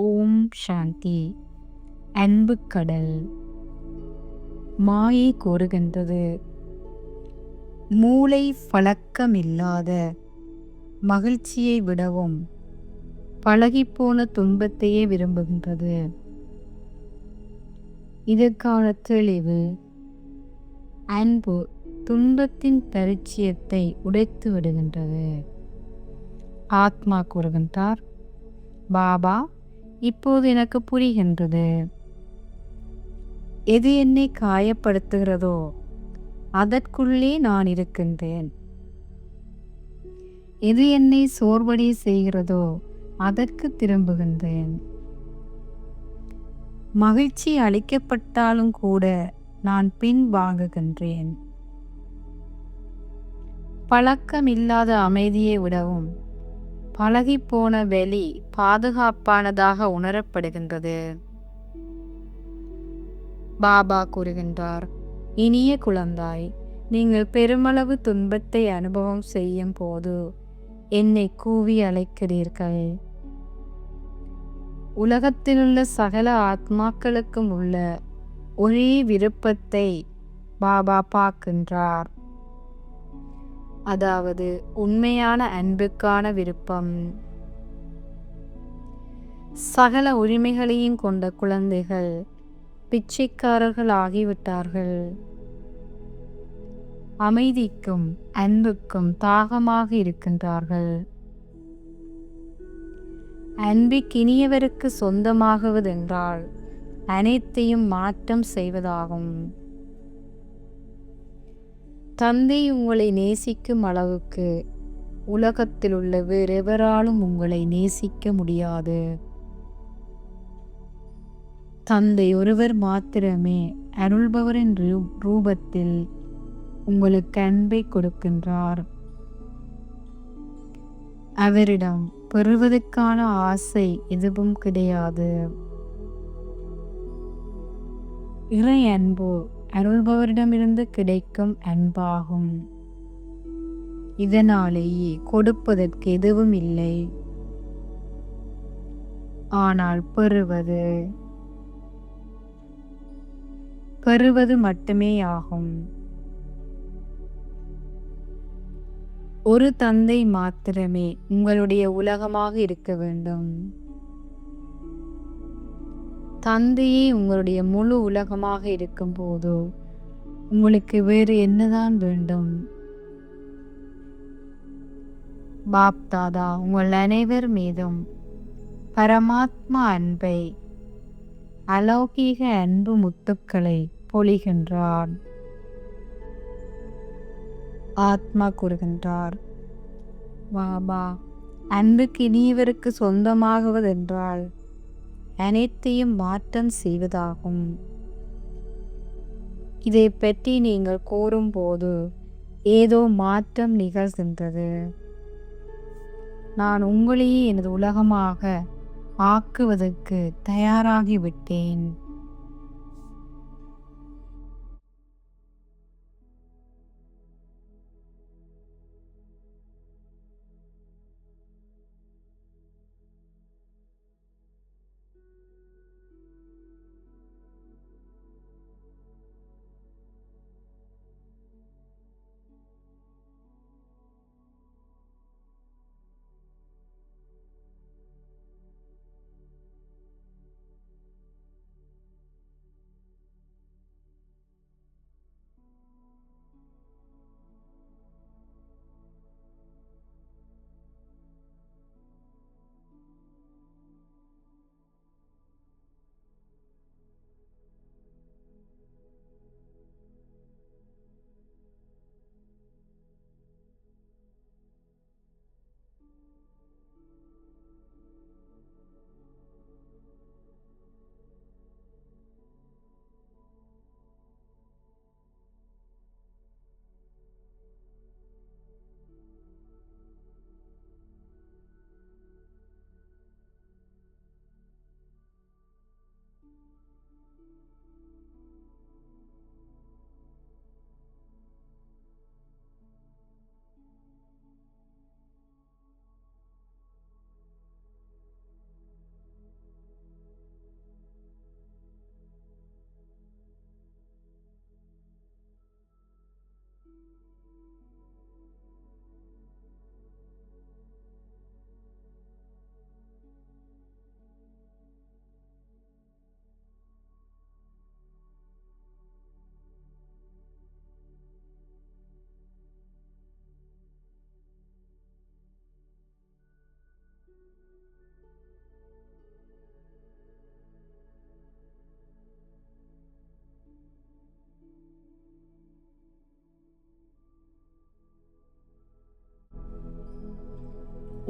ஓம் சாந்தி. அன்பு கடல். மாயை கோருகின்றது. மூளை பழக்கமில்லாத மகிழ்ச்சியை விடவும் பழகிப்போன துன்பத்தையே விரும்புகின்றது. இதற்கான தெளிவு அன்பு துன்பத்தின் பரிச்சயத்தை உடைத்து விடுகின்றது. ஆத்மா கூறுகின்றார் பாபா இப்போது எனக்கு புரிகின்றது. எது என்னை காயப்படுத்துகிறதோ அதற்குள்ளே நான் இருக்கின்றேன். எது என்னை சோர்வடைய செய்கிறதோ அதற்கு திரும்புகின்றேன். மகிழ்ச்சி அளிக்கப்பட்டாலும் கூட நான் பின் வாங்குகின்றேன் பழக்கமில்லாத அமைதியை விடவும் பழகிப்போன வெளி பாதுகாப்பானதாக உணரப்படுகின்றது. பாபா கூறுகின்றார் இனிய குழந்தாய் நீங்கள் பெருமளவு துன்பத்தை அனுபவம் செய்யும் போது என்னை கூவி அழைக்கிறீர்கள். உலகத்திலுள்ள சகல ஆத்மாக்களுக்கும் உள்ள ஒரே விருப்பத்தை பாபா பார்க்கின்றார். அதாவது உண்மையான அன்புக்கான விருப்பம். சகல உரிமைகளையும் கொண்ட குழந்தைகள் பிச்சைக்காரர்கள் ஆகிவிட்டார்கள் அமைதிக்கும் அன்புக்கும் தாகமாக இருக்கின்றார்கள். அன்பிக்கினியவருக்கு சொந்தமாகுவதென்றால் அனைத்தையும் மாற்றம் செய்வதாகும். தந்தை உங்களை நேசிக்கும் அளவுக்கு உலகத்தில் உள்ள வேறெவராலும் உங்களை நேசிக்க முடியாது. தந்தை ஒருவர் மாத்திரமே அருள்பவரின் ரூ- ரூபத்தில் உங்களுக்கு அன்பை கொடுக்கின்றார். அவரிடம் பெறுவதற்கான ஆசை எதுவும் கிடையாது. இறை அன்பு அருள்பவரிடமிருந்து கிடைக்கும் அன்பாகும். இதனாலேயே கொடுப்பதற்கு எதுவும் இல்லை. ஆனால் பெறுவது பெறுவது மட்டுமே ஆகும். ஒரு தந்தை மாத்திரமே உங்களுடைய உலகமாக இருக்க வேண்டும். தந்தையே உங்களுடைய முழு உலகமாக இருக்கும்போது உங்களுக்கு வேறு என்னதான் வேண்டும்? பாப் தாதா உங்கள் அனைவர் மீதும் பரமாத்மா அன்பை அலௌகீக அன்பு முத்துக்களை பொழிகின்றார். ஆத்மா கூறுகின்றார் பாபா அன்புக்கு இனியவருக்கு சொந்தமாகுவதென்றால் அனைத்தையும் மாற்றம் செய்வதாகும். இதை பற்றி நீங்கள் கூறும்போது ஏதோ மாற்றம் நிகழ்கின்றது. நான் உங்களையே எனது உலகமாக ஆக்குவதற்கு தயாராகிவிட்டேன்.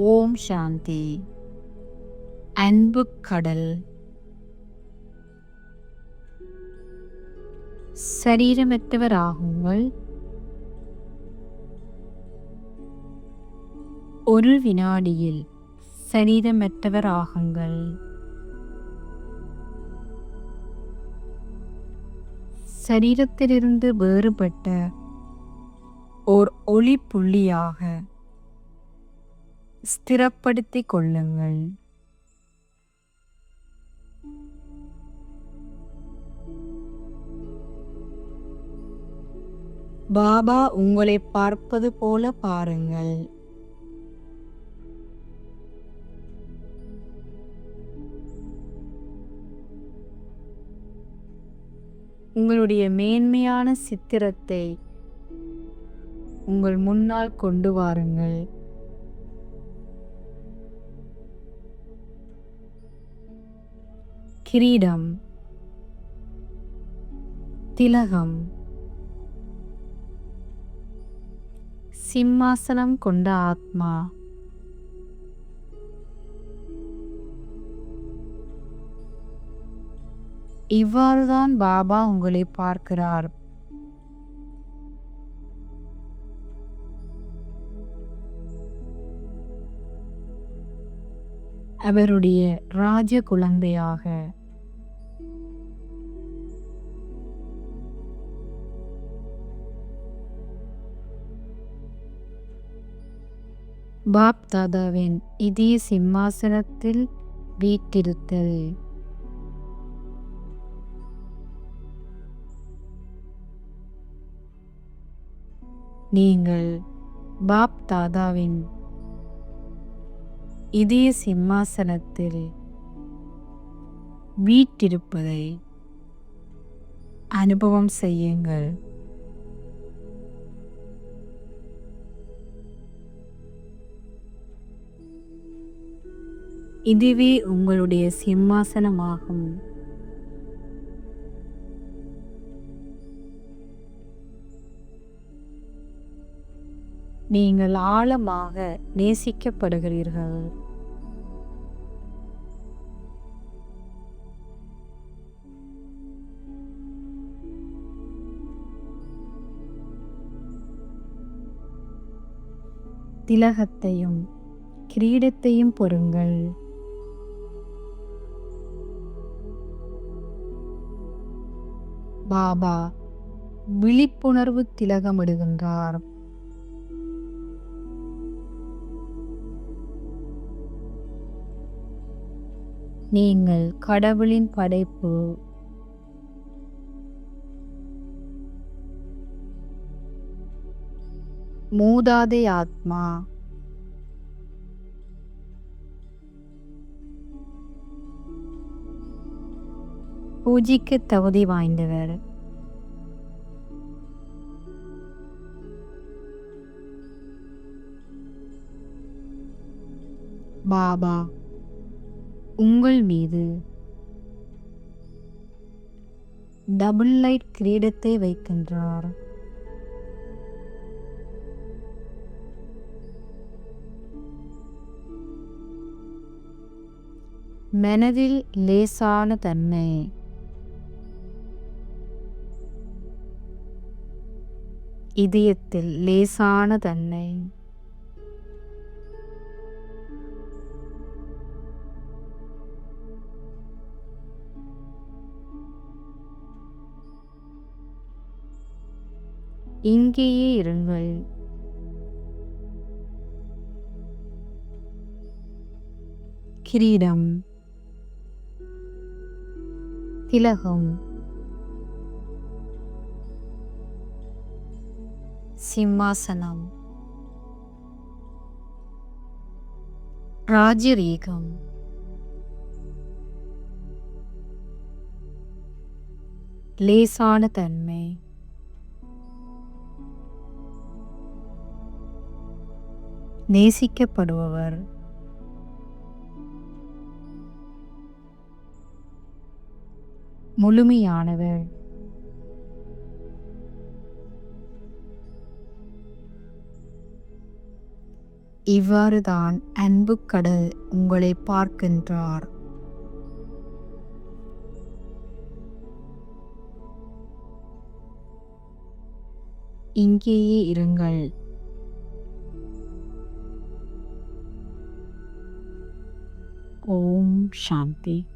ஓம் சாந்தி. அன்பு கடல். சரீரமற்றவராகுங்கள். ஒரு வினாடியில் சரீரமற்றவராகுங்கள். சரீரத்திலிருந்து வேறுபட்ட ஓர் ஒளி புள்ளியாக ஸ்திரப்படுத்திக் கொள்ளுங்கள். பாபா உங்களை பார்ப்பது போல பாருங்கள். உங்களுடைய மேன்மையான சித்திரத்தை உங்கள் முன்னால் கொண்டு வாருங்கள். கிரீடம் திலகம் சிம்மாசனம் கொண்ட ஆத்மா இவ்வாறுதான் பாபா உங்களை பார்க்கிறார். அவருடைய ராஜ குழந்தையாக பாப் தாதாவின் இதய சிம்மாசனத்தில் வீட்டிருத்தல் நீங்கள் பாப் தாதாவின் இதய சிம்மாசனத்தில் வீட்டிருப்பதை அனுபவம் செய்யுங்கள். இதுவே உங்களுடைய சிம்மாசனமாகும். நீங்கள் ஆழமாக நேசிக்கப்படுகிறீர்கள். திலகத்தையும் கிரீடத்தையும் பொருங்கள். பாபா விழிப்புணர்வு திலகமிடுகின்றார். நீங்கள் கடவுளின் படைப்பு. மூதாதை ஆத்மா பூஜைக்கு தகுதி வாய்ந்தவர் பாபா உங்கள் மீது டபுள் லைட் கிரீடத்தை வைக்கின்றார் மனதில் லேசான தன்மை இதயத்தில் லேசான தன்மை. இங்கேயே இருங்கள். கிரீடம். திலகம். சிம்மாசனம் ராஜரீகம் லேசான தன்மை நேசிக்கப்படுபவர் முழுமையானவர் இவ்வாறுதான் அன்பு கடல் உங்களை பார்க்கின்றார். இங்கேயே இருங்கள். ஓம் சாந்தி.